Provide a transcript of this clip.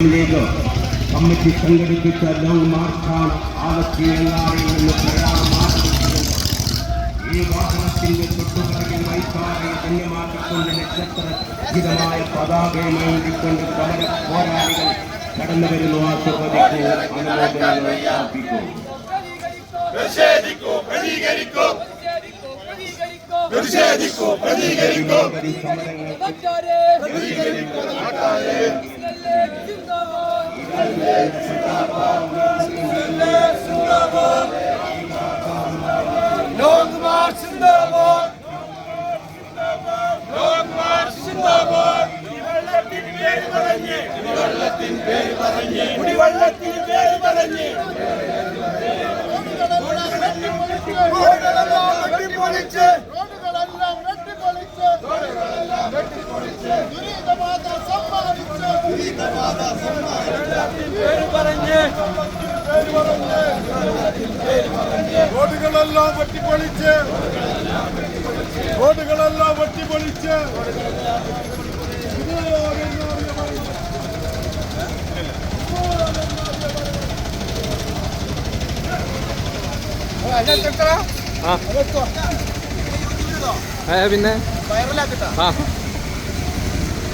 League committee സംഘടിപ്പിച്ച long മാർച്ചാണ് ആലത്തിയെല്ലാറിൽ നിന്ന് പ്രയാണം ആരംഭിക്കുന്നത് ഈ വാഹനത്തിന്റെ തൊട്ടുപിറകിൽ വൈകാരെ ധന്യമാക്കിക്കൊണ്ട് നക്ഷത്ര ഗീതമായ പതാകയുമായി കൊണ്ട് സമര പോരാളികൾ കടന്നു വരുന്നു ആശീർവദിക്കൂ അനുമോദനങ്ങൾ അർപ്പിക്കൂ പ്രതിഷേധിക്കൂ പ്രതികരിക്കൂ പ്രതിഷേധിക്കൂ പ്രതികരിക്കൂ குடிவள்ளத்தின் பேர் பதஞ்சு குடிவள்ளத்தின் பேர் பதஞ்சு ரோடுகளெல்லாம் வட்டி பொழிச்சு. ரோடுகளெல்லாம் வட்டி பொழிச்சு. പിന്നെ?